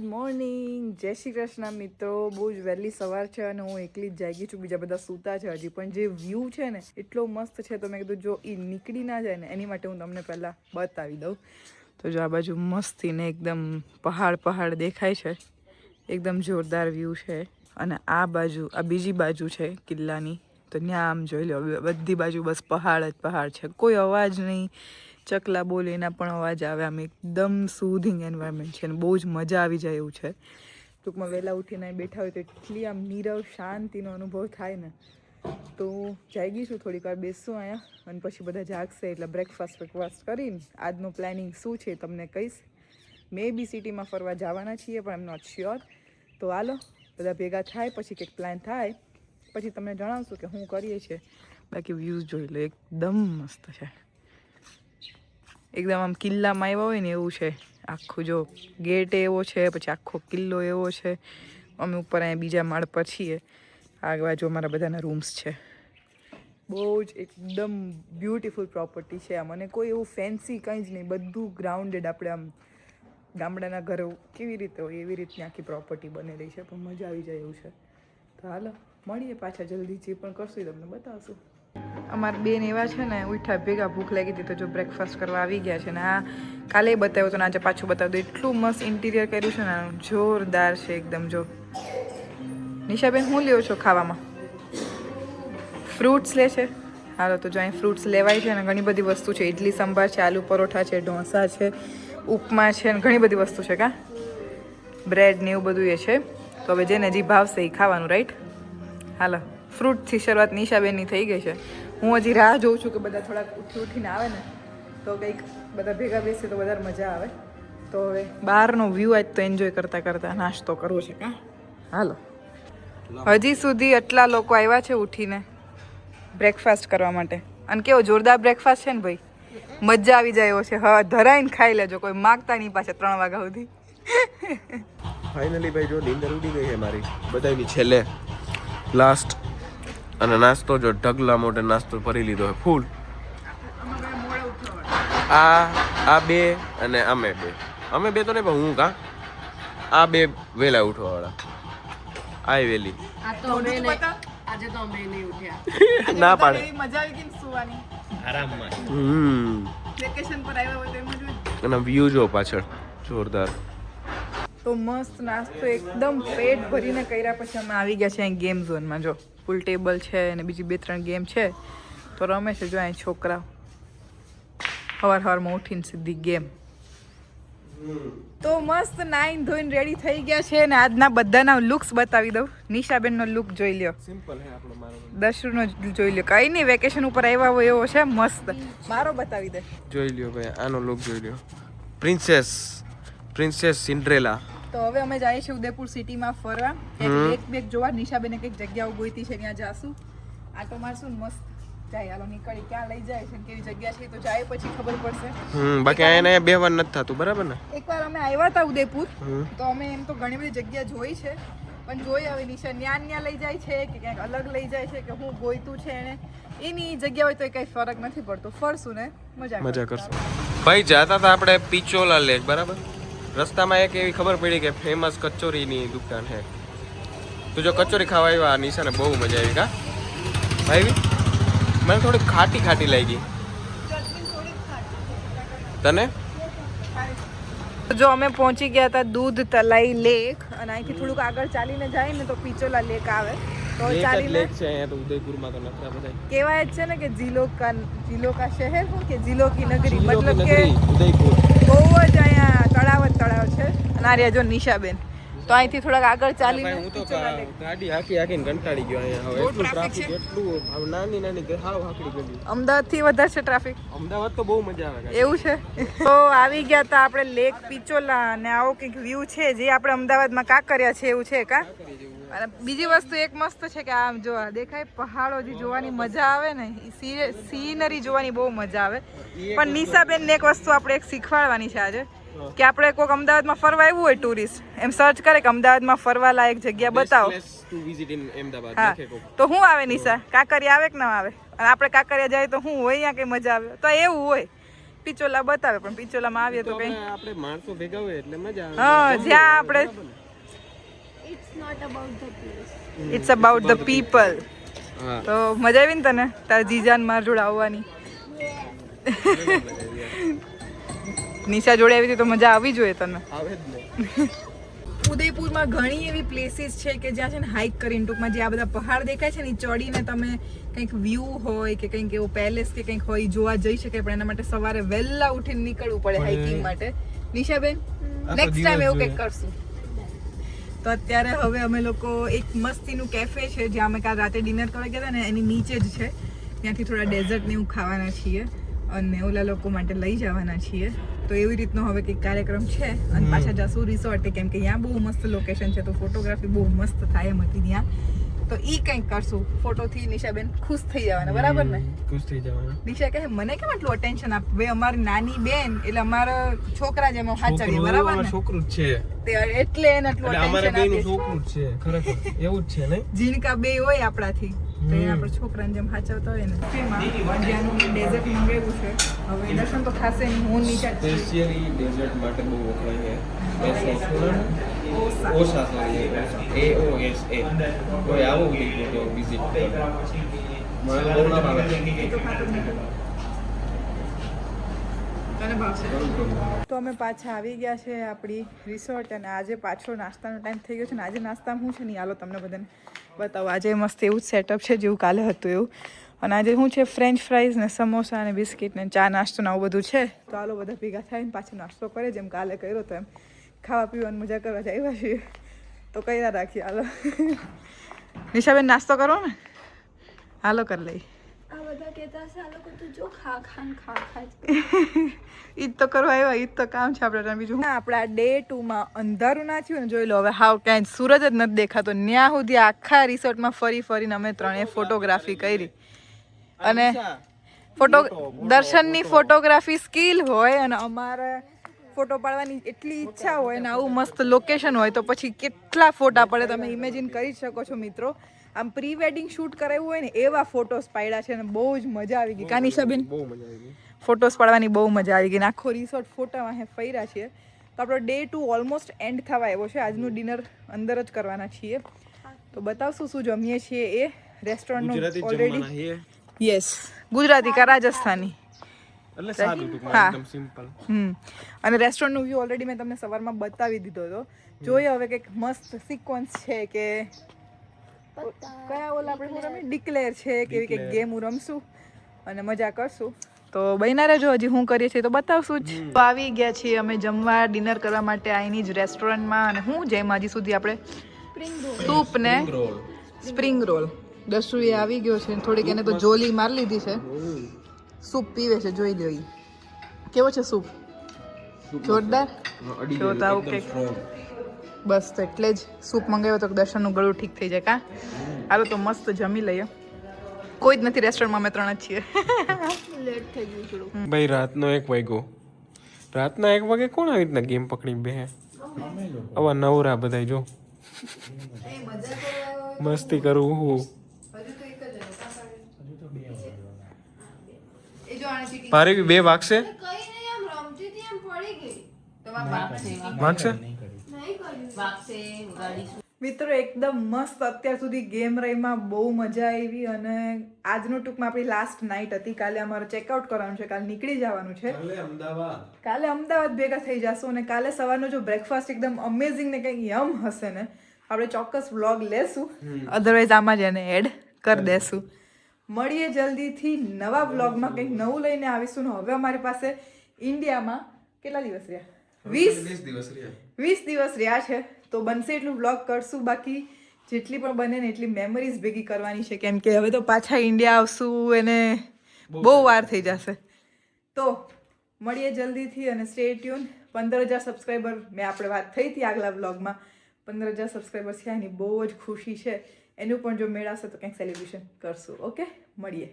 Good morning. જય શ્રી કૃષ્ણ મિત્રો. બહુ જ વહેલી સવાર છે અને હું એકલી જ જાગી છું. બીજા બધા સૂતા છે હજી. પણ જે વ્યૂ છે ને, એટલો મસ્ત છે. તો મેં કીધું જો એ નીકળી ના જાય ને, એની માટે હું તમને પહેલાં બતાવી દઉં. તો જો આ બાજુ મસ્તીને એકદમ પહાડ પહાડ દેખાય છે. એકદમ જોરદાર વ્યૂ છે. અને આ બાજુ, આ બીજી બાજુ છે કિલ્લાની. તો ત્યાં આમ જોઈ લો, બધી બાજુ બસ પહાડ જ પહાડ છે. કોઈ અવાજ નહીં. ચકલા બોલે એના પણ અવાજ આવે. આમ એકદમ સુધિંગ એન્વાયરમેન્ટ છે અને બહુ જ મજા આવી જાય એવું છે. ટૂંકમાં વહેલા ઉઠીને બેઠા હોય તો એટલી આમ નીરવ, શાંતિનો અનુભવ થાય ને. તો જાગી છું થોડીક વાર, બેસું અહીંયા અને પછી બધા જાગશે એટલે બ્રેકફાસ્ટ બ્રેકફાસ્ટ કરીને આજનું પ્લાનિંગ શું છે તમને કહીશ. મે બી સિટીમાં ફરવા જવાના છીએ, પણ એમ નોટ શ્યોર તો હાલો, બધા ભેગા થાય, પછી કંઈક પ્લાન થાય. પછી તમને જણાવશું કે હું કરીએ છીએ. બાકી વ્યૂઝ જોઈ લો, એકદમ મસ્ત છે. એકદમ આમ કિલ્લામાં આવ્યા હોય ને એવું છે. આખું જો ગેટ એવો છે, પછી આખો કિલ્લો એવો છે. અમે ઉપર અહીંયા બીજા માળ પર છીએ. આ બાજુ અમારા બધાના રૂમ્સ છે. બહુ જ એકદમ બ્યુટીફુલ પ્રોપર્ટી છે આમ. અને કોઈ એવું ફેન્સી કંઈ જ નહીં. બધું ગ્રાઉન્ડેડ આપણે આમ ગામડાના ઘરો કેવી રીતે હોય, એવી રીતની આખી પ્રોપર્ટી બનેલી છે. પણ મજા આવી જાય એવું છે. તો હાલો, મળીએ પાછા જલ્દી જે પણ કરશું તમને બતાવશું. અમારા બેન એવા છે ને ઉઠા ભેગા ભૂખ લાગી હતી તો જો બ્રેકફાસ્ટ કરવા આવી ગયા છે ને, આ કાલે બતાવ્યું તો ને, આજે પાછું બતાવ્યું એટલું મસ્ત ઇન્ટિરિયર કર્યું છે ને. જોરદાર છે એકદમ, જો. નિશાબેન શું લ્યો છો ખાવામાં? ફ્રૂટ્સ લે છે? હાલો, તો જો અહીં ફ્રૂટ્સ લેવાય છે ને, ઘણી બધી વસ્તુ છે. ઇડલી સંભાર છે, આલુ પરોઠા છે, ઢોસા છે, ઉપમા છે ને, ઘણી બધી વસ્તુ છે, કા? બ્રેડ ને એવું બધું એ છે. તો હવે જેને જે ભાવશે એ ખાવાનું રાઈટ હાલો ફ્રૂટથી શરૂઆત નિશાબેનની થઈ ગઈ છે. હું હજી રાહ જોઉં છું કે બધા થોડાક ઉઠી ઉઠીને આવે ને, તો કંઈક બધા ભેગા બેસીએ તો વધારે મજા આવે. તો હવે બહારનો વ્યૂ આજ તો એન્જોય કરતાં કરતાં નાસ્તો કરવો છે કાં? હાલો. હજી સુધી આટલા લોકો આવ્યા છે ઉઠીને બ્રેકફાસ્ટ કરવા માટે. અને કેવો જોરદાર બ્રેકફાસ્ટ છે ને ભાઈ? મજા આવી જાય એવો છે. હા, ધરાઈને ખાઈ લેજો, કોઈ માગતા નહીં પાછા ત્રણ વાગ્યા સુધી. ફાઇનલી ભાઈ જો નીંદર ઉડી ગઈ છે મારી. બધાની છેલ્લે. લાસ્ટ અને નાસ્તો જો ઢગલા મોટે નાસ્તો ભરી લીધો હોય ફૂલ. આ આ બે અને અમે બે. અમે બે તો નહીં પણ હું કા? આ બે વેલા ઉઠવાવાળા. આ વેલી. આ તો અમે નહીં. આજે તો અમે નહીં ઉઠ્યા. ના પાડે. મજા આવી ગઈ સુવાની. હમ. વેકેશન પર આવ્યા હોય તો એમ જ અને વ્યૂ જો પાછળ. જોરદાર. તો મસ્ત નાસ્તો એકદમ પેટ ભરીને કર્યા પછી અમે આવી ગયા છે ગેમ ઝોનમાં જો. ફૂલ ટેબલ છે અને બીજી બે ત્રણ ગેમ છે. તો રમે છે જો અહીં છોકરા સવાર સવારમાં ઉઠીને સીધી ગેમ તો મસ્ત નાઈન ધોઈને રેડી થઈ ગયા છે અને આજના બધાના લુક્સ બતાવી દઉં. નિશાબેનનો લુક જોઈ લ્યો. સિમ્પલ હે આપણો મારો દશરૂનો જોઈ લ્યો. કઈ નહીં વેકેશન ઉપર આવ્યા હોય એવો છે મસ્ત. મારો બતાવી દે. જોઈ લ્યો ભાઈ આનો લુક જોઈ લ્યો. પ્રિન્સેસ પ્રિન્સેસ સિન્ડ્રેલા તો હવે અમે જઈએ છીએ ઉદયપુર સિટીમાં ફરવા. એક બેગ જોવા નિશાબેને કંઈક જગ્યાઓ ગોઈતી છે ત્યાં જાશું. આટો મારશું મસ્ત જાય હાલો નીકળી ક્યાં લઈ જાય છે કેવી જગ્યા છે તો જાય પછી ખબર પડશે. બાકી અહીંયા અહીંયા બેવાનું નથી થતું બરાબર ને? એકવાર અમે આવ્યા હતા ઉદયપુર તો અમે એમ તો ઘણી બધી જગ્યા જોઈ છે પણ જોઈ હવે નિશા ન્યા ન્યા લઈ જાય છે કે ક્યાંક અલગ લઈ જાય છે કે હું ગોઈતું છે એને. એની જગ્યા હોય તો કઈ ફરક નથી પડતો. ફરશું ને મજા મજા કરશું. ભાઈ જતા હતા આપણે પિચોલા લેક બરાબર? રસ્તામાં એક એવી ખબર પડી કે ફેમસ કચોરીની દુકાન છે તું જો કચોરી ખાવા આવ્યા નિશાને બહુ મજા આવી કા? ભાઈ મને થોડી ખાટી ખાટી લાગી. તને? જો અમે પહોંચી ગયા હતા દૂધ તલાઈ લેક અને અહીંથી થોડુંક આગળ ચાલીને જાય ને તો પીચોલા લેક આવે. તો ચાલીને લેક છે અહીંયા તો ઉદયપુરમાં તો નખરા બધા. કહેવાય છે ને કે જિલ્લો કા જિલ્લો કા શહેર કે જિલ્લો કી નગરી મતલબ કે ઉદયપુર બહુ જ અહીંયા તળાવ જ છે રહ્યા જો નિશાબેન. તો અહીંથી થોડાક આગળ ચાલી હું તો ગાડી હાકી હાકીને કંટાળી ગયો અહીંયા. હવે એટલું ટ્રાફિક એટલું હવે નાની નાની હાવ હાકડી ગલી અમદાવાદથી વધારે છે ટ્રાફિક અમદાવાદ તો બહુ મજા આવે એવું છે? તો આવી ગયા હતા આપણે લેક પિચોલા અને આવો કંઈક વ્યૂ છે જે આપણે અમદાવાદમાં કાંકરિયા છે એવું છે કા? અને બીજી વસ્તુ એક મસ્ત છે કે આમ જો દેખાય પહાડો જે જોવાની મજા આવે ને સીનરી જોવાની બહુ મજા આવે. પણ નિશાબેન ને એક વસ્તુ આપણે એક શીખવાડવાની છે આજે. કે આપણે કોઈક અમદાવાદમાં ફરવા આવ્યું હોય ટુરિસ્ટ એમ સર્ચ કરે કે અમદાવાદમાં ફરવા લાયક જગ્યા બતાવો. ટુ વિઝિટ ઇન અમદાવાદ હા. તો શું આવે નિશા? કાંકરિયા આવે કે ના આવે? અને આપણે કાંકરિયા જાય તો શું હોય અહીંયા કઈ મજા આવે? તો એવું હોય. પિચોલા બતાવે પણ પિચોલામાં આવીએ તો કઈ. આપણે માણસો ભેગા હોય એટલે મજા હા જ્યાં આપણે. ઇટ્સ અબાઉટ ધ પીપલ તો મજા આવી ને તને? તારા જીજાન માર જોડે આવવાની. નિશા જોડે આવી હતી તો મજા આવી જોઈએ તને. આવે જ ને. ઉદયપુરમાં ઘણી એવી પ્લેસીસ છે કે જ્યાં છે ને હાઇક કરીને ટૂંકમાં જે આ બધા પહાડ દેખાય છે ને એ ચડીને તમે કંઈક વ્યૂ હોય કે કંઈક એવો પેલેસ કે કંઈક હોય જોવા જઈ શકે પણ એના માટે સવારે વહેલા ઉઠીને નીકળવું પડે હાઇકિંગ માટે. નિશાબેન નેક્સ્ટ ટાઈમ એવું કંઈક કરશું. તો અત્યારે હવે અમે લોકો એક મસ્તીનું કેફે છે જ્યાં અમે કાલ રાતે ડિનર કરવા ગયા હતા ને એની નીચે જ છે. ત્યાંથી થોડા ડેઝર્ટ ને એવું ખાવાના છીએ અને ઓલા લોકો માટે લઈ જવાના છીએ. તો એવી રીતનો હવે કંઈક કાર્યક્રમ છે. અને પાછા જશું રિસોર્ટ કેમ કે ત્યાં બહુ મસ્ત લોકેશન છે તો ફોટોગ્રાફી બહુ મસ્ત થાય એમ હતી ત્યાં. તો ઈ કંઈક કરશું. ફોટોથી નિશાબેન ખુશ થઈ જવાના બરાબર ને? ખુશ થઈ જવાના. નિશા કહે મને કેમ આટલું અટેન્શન આપ ભાઈ અમારી નાની બેન એટલે અમારા છોકરા જેમ હાચવીએ બરાબર ને? છોકરું જ છે. તે એટલે એને આટલું અટેન્શન આપે છે ખરેખર. એવું જ છે ને જીનકા બે હોય આપણાથી. તો એ આપણે છોકરાને જેમ હાચવતા હોય ને તેમાં જ્યાંનું મેં ડેઝર્ટ મંગાવ્યું છે. હવે દર્શન તો ખાસે હું નીચે જ સ્પેશિયલી ડેઝર્ટ માટે બહુ વખણાય છે. ઓસા. એ ઓ એસ એ કોઈ આવો ઉદયપુર તો વિઝિટ મને બહુ ના ભાવે. અમે પાછા આવી ગયા છે આપણી રિસોર્ટ અને આજે પાછો નાસ્તાનો ટાઈમ થઈ ગયો છે અને આજે નાસ્તામાં શું છે ને હાલો તમને બધાને. બતાવો, આજે મસ્ત એવું જ સેટઅપ છે જેવું કાલે હતું એવું. અને આજે શું છે ફ્રેન્ચ ફ્રાઈઝ ને સમોસા ને બિસ્કિટ ને ચા, નાસ્તો ને આવું બધું છે. તો આલો બધા ભેગા થાય ને પાછો નાસ્તો કરે, જેમ કાલે કર્યો તો એમ. ખાવા પીવાની મજા કરવા જાય છીએ. તો કર્યા રાખીએ, હાલો. નિશાબેન, નાસ્તો કરો ને. હાલો કરી લઈ કહેતા હશે આ લોકો તો જો ખા ખા ખા ખા જ કરે." ઈ જ તો કરવા આવ્યા ઈ તો કામ છે આપણે બીજું આપણા ડે ટુમાં અંધારું ના થયું ને જોઈ લો હવે હાવ ક્યાંય સૂરજ જ નથી દેખાતો. ન્યા સુધી આખા રિસોર્ટમાં ફરી ફરીને અમે ત્રણેય ફોટોગ્રાફી કરી. અને ફોટો દર્શનની ફોટોગ્રાફી સ્કિલ હોય અને અમારે ફોટો પાડવાની એટલી ઈચ્છા હોય ને આવું મસ્ત લોકેશન હોય તો પછી કેટલા ફોટા પડે તમે ઇમેજિન કરી શકો છો મિત્રો. આમ પ્રી વેડિંગ શૂટ કરાવ્યું હોય ને એવા ફોટોસ પાડ્યા છે અને બહુ જ મજા આવી ગઈ. કાનિશાબેન બહુ મજા આવી ગઈ. ફોટોસ પાડવાની બહુ મજા આવી ગઈ આખો રિસોર્ટ ફોટા હે ફર્યા છીએ. તો આપણો ડે ટુ ઓલમોસ્ટ એન્ડ થવા આવ્યો છે. આજનું ડિનર અંદર જ કરવાના છીએ. તો બતાવશું શું જમીએ છીએ એ રેસ્ટોરન્ટનું ઓલરેડી યસ ગુજરાતી કા રાજસ્થાની. એટલે સાદું ટૂંકમાં હા. એકદમ સિમ્પલ હમ. અને રેસ્ટોરન્ટનું વ્યૂ ઓલરેડી મેં તમને સવારમાં બતાવી દીધો હતો. જોઈએ હવે કંઈક મસ્ત સિક્વન્સ છે કે કયા ઓલા આપણે શું રમીએ? ડિક્લેર. છે કે એવી કંઈક ગેમ રમશું અને મજા કરશું. તો બહેના રહેજો હજી હું કરીએ છીએ તો બતાવશું જ. તો આવી ગયા છીએ અમે જમવા ડિનર કરવા માટે અહીંની જ રેસ્ટોરન્ટમાં અને હું જેમ હજી સુધી આપણે સૂપ ને સ્પ્રિંગ રોલ. દસુએ આવી ગયો છે થોડીક એને તો જોલી મારી લીધી છે. સૂપ પીવે છે જોઈ લો કેવો છે સૂપ? જોરદાર? જો ઓકે બસ તો એટલે જ સૂપ મંગાવ્યો તો દર્શનનું ગળું ઠીક થઈ જાય કા? હાલો તો મસ્ત જમી લઈએ. કોઈ જ નથી રેસ્ટોરન્ટમાં અમે ત્રણ જ છીએ. લેટ થઈ ગયું થોડું ભાઈ રાતનો એક વાગ્યો. રાતના એક વાગે કોણ આવી રીતના ગેમ પકડી બે આવા નવરા બધા જો. મસ્તી કરું હું. ભારે બી બે વાગશે? કઈ નહીં આમ રમતી હતી એમ પડી ગઈ. વાગશે? મિત્રો એકદમ મસ્ત અત્યાર સુધી ગેમ રહીમાં બહુ મજા આવી અને આજનું ટૂંકમાં આપણી લાસ્ટ નાઇટ હતી. કાલે અમારે ચેકઆઉટ કરવાનું છે કાલે નીકળી જવાનું છે. અમદાવાદ. કાલે અમદાવાદ ભેગા થઈ જશું અને કાલે સવારનો જો બ્રેકફાસ્ટ એકદમ અમેઝિંગ ને કંઈક યમ હશે ને આપણે ચોક્કસ વ્લોગ લેશું. અધરવાઇઝ આમાં જ એને એડ કરી દેશું. મળીએ જલ્દીથી નવા વ્લોગમાં કંઈક નવું લઈને આવીશું ને હવે અમારી પાસે ઇન્ડિયામાં કેટલા દિવસ રહ્યા? વીસ દિવસ રહ્યા. વીસ દિવસ રહ્યા છે. તો બનશે એટલું વ્લોગ કરશું. બાકી જેટલી પણ બને ને એટલી મેમરીઝ ભેગી કરવાની છે. કેમ કે હવે તો પાછા ઇન્ડિયા આવશું એને બહુ વાર થઈ જશે. તો મળીએ જલ્દીથી અને સ્ટે ટ્યુન પંદર હજાર સબસ્ક્રાઈબર મેં આપણે વાત થઈ હતી આગલા વ્લોગમાં પંદર હજાર સબસ્ક્રાઈબર થયા એની બહુ જ ખુશી છે. એનું પણ જો મેળાશે તો કંઈક સેલિબ્રેશન કરશું. ઓકે મળીએ.